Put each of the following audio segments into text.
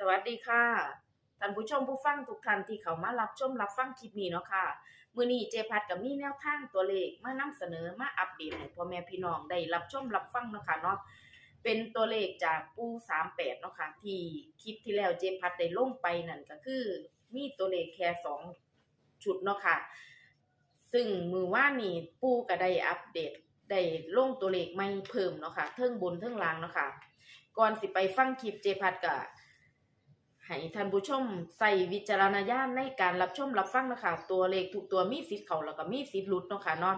สวัสดีค่ะท่านผู้ชมผู้ฟังทุกท่านที่เขามารับชมรับฟังคลิปนี้เนาะค่ะมื้อนี้เจพัดกับมีแนวทางตัวเลขมานำเสนอมาอัปเดตให้พ่อแม่พี่น้องได้รับชมรับฟังเนาะค่ะเนาะเป็นตัวเลขจากปู38เนาะค่ะที่คลิปที่แล้วเจพัดได้ลงไปนั่นก็คือ มีตัวเลขแค่สองชุดเนาะค่ะ ซึ่งมือว่านี่ปูก็ได้อัปเดตได้ลงตัวเลขไม่เพิ่มเนาะค่ะเทิงบนเทิงล่างเนาะค่ะก่อนสิไปฟังคลิปเจพัดก็ ให้ท่านผู้ชมใส่วิจารณญาณในการรับชมรับฟังนะคะ ตัวเลขทุกตัวมีสิทธิ์เขาแล้วก็มีสิทธิ์หลุดเนาะค่ะเนาะ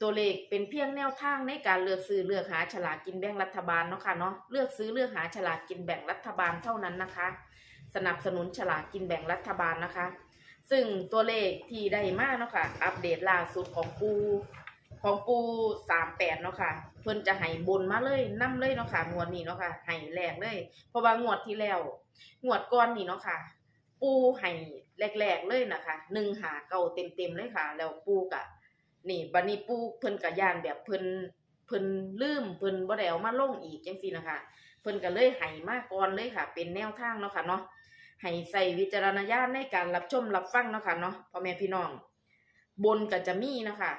ตัวเลขเป็นเพียงแนวทางในการเลือกซื้อเลือกหาฉลากกินแบ่งรัฐบาลเนาะค่ะเนาะเลือกซื้อเลือกหาฉลากกินแบ่งรัฐบาลเท่านั้นนะคะ สนับสนุนฉลากกินแบ่งรัฐบาลนะคะ ซึ่งตัวเลขที่ได้มาเนาะค่ะอัปเดตล่าสุดของปู ของปูสามแปดเนาะค่ะ เพิ่นจะให้บนมาเลยนํเลยเนาะค่ะงวดนี้เนาะค่ะให้แรกเลย เพราะว่างวดที่แล้วงวดก่อนนี่เนาะค่ะ ปูให้แรกๆเลยนะคะหนึ่งหาเก่าเต็มๆเลยค่ะ แล้วปูกะ นี่บัดนี้ปูเพิ่นกะยานแบบเพิ่นเพิ่นลืมเพิ่นบ่ได้เอามาลงอีกจังซี่นะคะ เพิ่นก็เลยให้มาก่อนเลยค่ะ เป็นแนวทางเนาะค่ะเนาะให้ใส่วิจารณญาณในการรับชมรับฟังเนาะค่ะเนาะพ่อแม่พี่น้อง บนก็จะมีนะคะ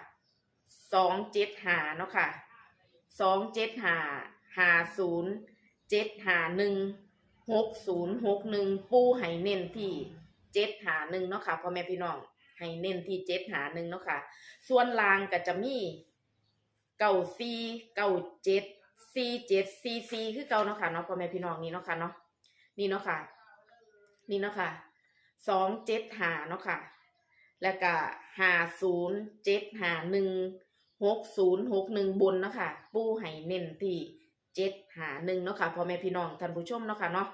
สองเจ็ดหาเนาะค่ะสองเจ็ดหาหาศูนย์เจ็ดหาหนึ่งหกศูนย์หกหนึ่งปูให้เน้นที่เจ็ดหาหนึ่งเนาะค่ะพ่อแม่พี่น้องให้เน้นที่เจ็ดหาหนึ่งเนาะค่ะ ส่วนลางก็จะมีเก้าซีเก้าเจ็ดซีเจ็ดซีซีคือเก่าเนาะค่ะเนาะพ่อแม่พี่น้องนี่เนาะค่ะเนาะนี่เนาะค่ะ นี่เนาะค่ะสองเจ็ดหาเนาะค่ะ แล้วก็หาศูนย์เจ็ดหาหนึ่ง หกศูนย์หกหนึ่งบนนะคะปูให้เน้นที่เจ็ดหาหนึ่งเนาะค่ะพ่อแม่พี่น้องท่านผู้ชมเนาะค่ะเนาะ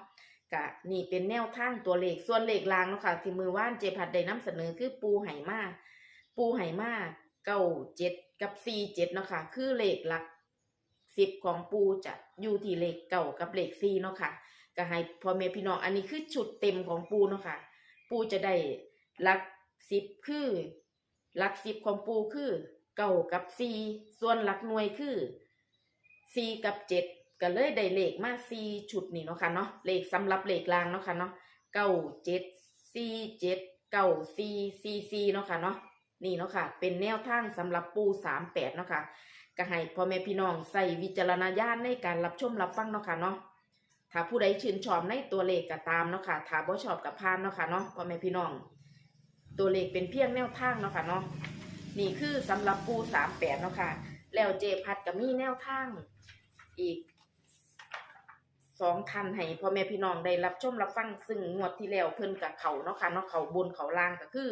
กะนี่เป็นแนวทางตัวเลขส่วนเลขลางเนาะค่ะที่มือว่านเจพัดได้นำเสนอคือปูไหมาปูไหมาเก้าเจ็ดกับสี่เจ็ดเนาะค่ะคือเลขหลักสิบของปูจะอยู่ที่เลขเก้ากับเลขสี่เนาะค่ะก็ให้พ่อแม่พี่น้องอันนี้คือชุดเต็มของปูเนาะค่ะ ปูจะได้หลักสิบคือหลักสิบของปูคือ เก้ากับสี่ส่วนหลักหน่วยคือสี่กับเจ็ดก็เลยได้เลขมาสี่ชุดนี่เนาะค่ะเนาะเลขสำหรับเลขลางเนาะค่ะเนาะเก้าเจ็ดสี่เจ็ดเก้าสี่สี่สี่เนาะค่ะเนาะนี่เนาะค่ะ เป็นแนวทางสำหรับปูสามแปดเนาะค่ะก็ให้พ่อแม่พี่น้องใส่วิจารณญาณในการรับชมรับฟังเนาะค่ะเนาะถ้าผู้ใดชื่นชอบในตัวเลขก็ตามเนาะค่ะถ้าบ่ชอบกับพานเนาะค่ะเนาะพ่อแม่พี่น้อง ตัวเลขเป็นเพียงแนวทางเนาะค่ะเนาะ นี่คือสำหรับปูสามแปดเนาะค่ะ แล้วเจพัดก็มีแนวทาง อีกสองทันให้พ่อแม่พี่น้องได้รับชมรับฟังซึ่งงวดที่แล้วเพิ่นกับเขาเนาะค่ะเนาะเขาบนเขาล่างก็คือ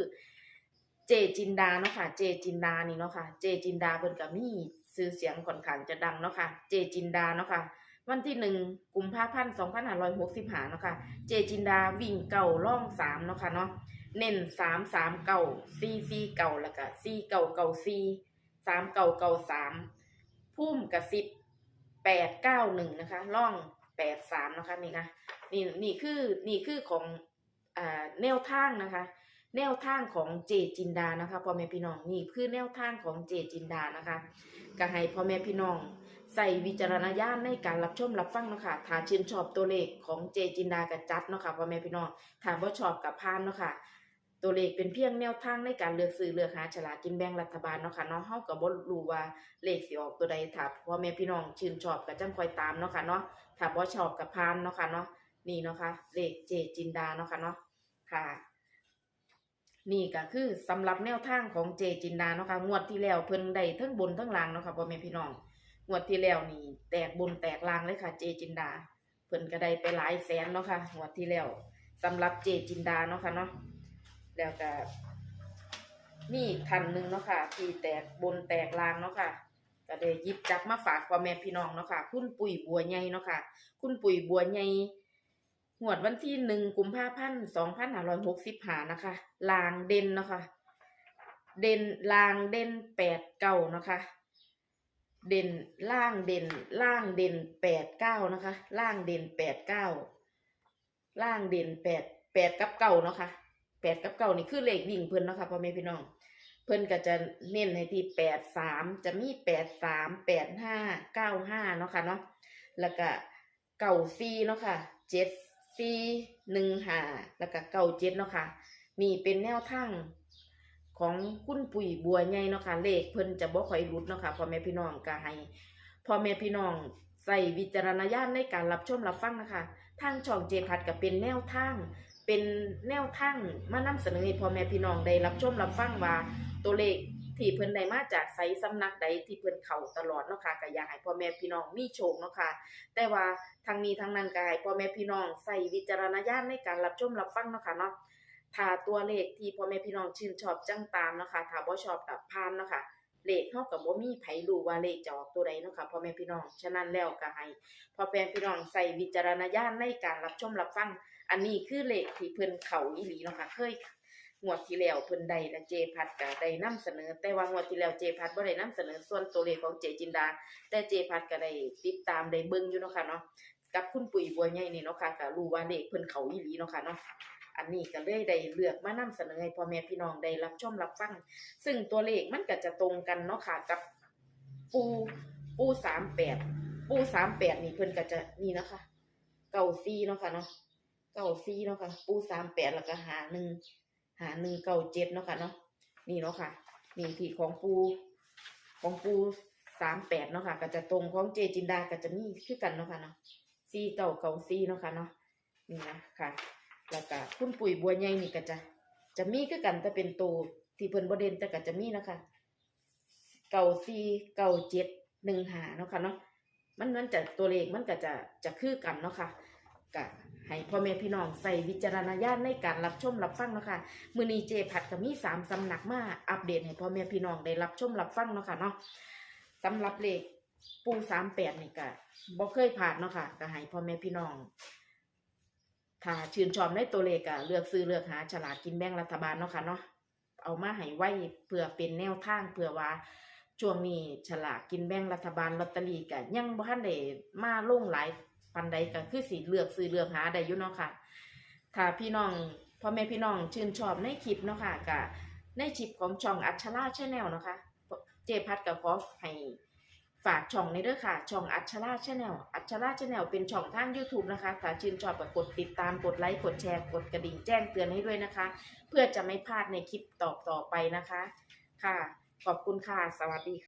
เจจินดาเนาะค่ะ เจจินดานี่เนาะค่ะ เจจินดาเพิ่นก็มีชื่อเสียงค่อนข้างจะดังเนาะค่ะ เจจินดาเนาะค่ะวันที่หนึ่งกุมภาพันธ์สองพันห้าร้อยหกสิบห้าเนาะค่ะ เจจินดาวิ่งเก่าล่องสามเนาะค่ะเนาะ เน้นสามสามเก่าซีซีเก่าแล้วก็ซีเก่าเก่าซีสามเก่าเก่าสามพุ่มกับสิบแปดเก้าหนึ่งนะคะล่องแปดสามนะคะนี่นะนี่นี่คือนี่คือของอ่าแนวทางนะคะ แนวทางของเจจินดานะคะพ่อแม่พี่น้องนี่คือแนวทางของเจจินดานะคะก็ให้พ่อแม่พี่น้องใส่วิจารณญาณในการรับชมรับฟังเนาะค่ะถ้าชื่นชอบตัวเลขของเจจินดากับจัดเนาะค่ะพ่อแม่พี่น้องถ้าบ่ชอบกับพานเนาะค่ะ ตัวเลขเป็นเพียงแนวทางในการเลือกซื้อเลือกหาฉลากกินแบ่งรัฐบาลเนาะค่ะเนาะเฮาก็บ่รู้ว่าเลขสิออกตัวใดถ้าพ่อแม่พี่น้องชื่นชอบก็จังคอยตามเนาะค่ะเนาะถ้าบ่ชอบกับพานเนาะค่ะเนาะนี่เนาะค่ะเลขเจจินดาเนาะค่ะเนาะค่ะ นี่ก็คือสำหรับแนวทางของเจจินดาเนาะค่ะงวดที่แล้วเพิ่นได้ทั้งบนทั้งล่างเนาะค่ะพ่อแม่พี่น้องงวดที่แล้วนี่ แตกบนแตกล่างเลยค่ะ เจจินดา เพิ่นก็ได้ไปหลายแสนเนาะค่ะงวดที่แล้วสำหรับเจจินดาเนาะค่ะเนาะ แล้วก็มีอีกท่านหนึ่งเนาะค่ะ ที่แตกบนแตกล่างเนาะค่ะก็ได้หยิบจับมาฝากพ่อแม่พี่น้องเนาะค่ะ คุณปุ๋ยบัวใหญ่เนาะค่ะ คุณปุ๋ยบัวใหญ่งวดวันที่หนึ่งกุมภาพันธ์สองพันห้าร้อยหกสิบห้านะคะ ลางเด่นเนาะค่ะ เด่นลางเด่นแปดเก้านะคะ เด่นล่างเด่นล่างเด่นแปดเก้านะคะ ล่างเด่นแปดเก้าล่างเด่นแปดแปดกับเก้าเนาะค่ะ แปดกับเก้านี่คือเลขวิ่งเพิ่นเนาะค่ะพ่อแม่พี่น้อง เพิ่นก็จะเน้นให้ที่แปดสามจะมีแปดสามแปดห้าเก้าห้าเนาะค่ะเนาะแล้วก็เก้าสี่เนาะค่ะเจ็ดสี่หนึ่งห้าแล้วก็เก้าเจ็ดเนาะค่ะนี่เป็นแนวทางของคุณปุ๋ยบัวใหญ่เนาะค่ะเลขเพิ่นจะบ่ค่อยรุดเนาะค่ะพ่อแม่พี่น้องก็ให้พ่อแม่พี่น้องใส่วิจารณญาณในการรับชมรับฟังนะคะ ทางช่องเจพัดก็เป็นแนวทาง เป็นแนวทางมานำเสนอให้พ่อแม่พี่น้องได้รับชมรับฟังว่าตัวเลขที่เพิ่นได้มาจากไสสำนักใดที่เพิ่นเข้าตลอดเนาะค่ะก็อยากให้พ่อแม่พี่น้องมีโชคเนาะค่ะแต่ว่าทางนี้ทางนั้นก็ให้พ่อแม่พี่น้องใส่วิจารณญาณในการรับชมรับฟังเนาะค่ะเนาะถ้าตัวเลขที่พ่อแม่พี่น้องชื่นชอบจังตามเนาะคะถ้าบ่ชอบกับพานเนาะคะ เลขเฮากับบ่มีไผรู้ว่าเลขจะออกตัวใดเนาะค่ะพ่อแม่พี่น้อง ฉะนั้นแล้วก็ให้พ่อแม่พี่น้องใส่วิจารณญาณในการรับชมรับฟัง อันนี้คือเลขที่เพิ่นเขาอีหลีเนาะค่ะเคยงวดที่แล้วเพิ่นได้และเจพัดก็ได้นำเสนอ แต่ว่างวดที่แล้วเจพัดบ่ได้นำเสนอส่วนตัวเลขของเจจินดา แต่เจพัดก็ได้ติดตามได้เบิ่งอยู่เนาะค่ะเนาะกับคุณปุ๋ยบัวใหญ่นี่เนาะค่ะก็รู้ว่าเลขเพิ่นเขาอีหลีเนาะค่ะเนาะ อันนี้ก็เลยได้เลือกมานำเสนอให้พ่อแม่พี่น้องได้รับชมรับฟัง ซึ่งตัวเลขมันก็จะตรงกันเนาะค่ะกับปูปูสามแปดปูสามแปดนี่เพิ่นก็จะนี่นะคะเก่าซีเนาะค่ะเนาะเก่าซีเนาะค่ะ ปูสามแปดแล้วก็หาหนึ่งหาหนึ่งเก่าเจ็ดเนาะค่ะเนาะนี่เนาะค่ะนี่ที่ของปูของปูสามแปดเนาะค่ะ ก็จะตรงของเจจินดาก็จะมีคือกันเนาะค่ะเนาะซีเก่าเก่าซีเนาะค่ะเนาะนี่นะค่ะ แล้วก็คุณปุ๋ยบัวใหญ่นี่ก็จะจะมีคือกันแต่เป็นตัวที่เพิ่นบ่เด่นแต่ก็จะมีนะคะเก่าซีเก่าเจ็ดหนึ่งหาเนาะค่ะเนาะมันมันจะตัวเลขมันก็จะจะคือกันเนาะค่ะก็ให้พ่อแม่พี่น้องใส่วิจารณญาณในการรับชมรับฟังเนาะค่ะมือนีเจผัดก็มีสามสำนักมาอัปเดตให้พ่อแม่พี่น้องได้รับชมรับฟังเนาะค่ะเนาะสำหรับเลขปูสามแปดนี่ก็บ่เคยผ่านเนาะค่ะก็ให้พ่อแม่พี่น้อง ถ้าชื่นชอบในตัวเลขอะเลือกซื้อเลือกหาฉลากกินแบ่งรัฐบาลเนาะค่ะเนาะเอามาให้ไว้เพื่อเป็นแนวทางเพื่อว่าช่วงนี้ฉลากกินแบ่งรัฐบาลลอตเตอรี่ก็ยังบ่ทันได้มาลงหลายปันใดก็คือสิเลือกซื้อเลือกหาได้อยู่เนาะค่ะ ถ้าพี่น้องพ่อแม่พี่น้องชื่นชอบในคลิปเนาะค่ะก็ในคลิปของช่องอัชราชแนลเนาะค่ะเจพัดกับขอให้ ฝากช่องในเด้อค่ะ ช่องอัชราชแนลอัชราชแนลเป็นช่องทาง YouTube นะคะ ถ้าชื่นชอบก็กดติดตาม กดไลค์ กดแชร์ กดกระดิ่งแจ้งเตือนให้ด้วยนะคะ เพื่อจะไม่พลาดในคลิปต่อต่อๆไปนะคะ ค่ะ ขอบคุณค่ะ สวัสดีค่ะ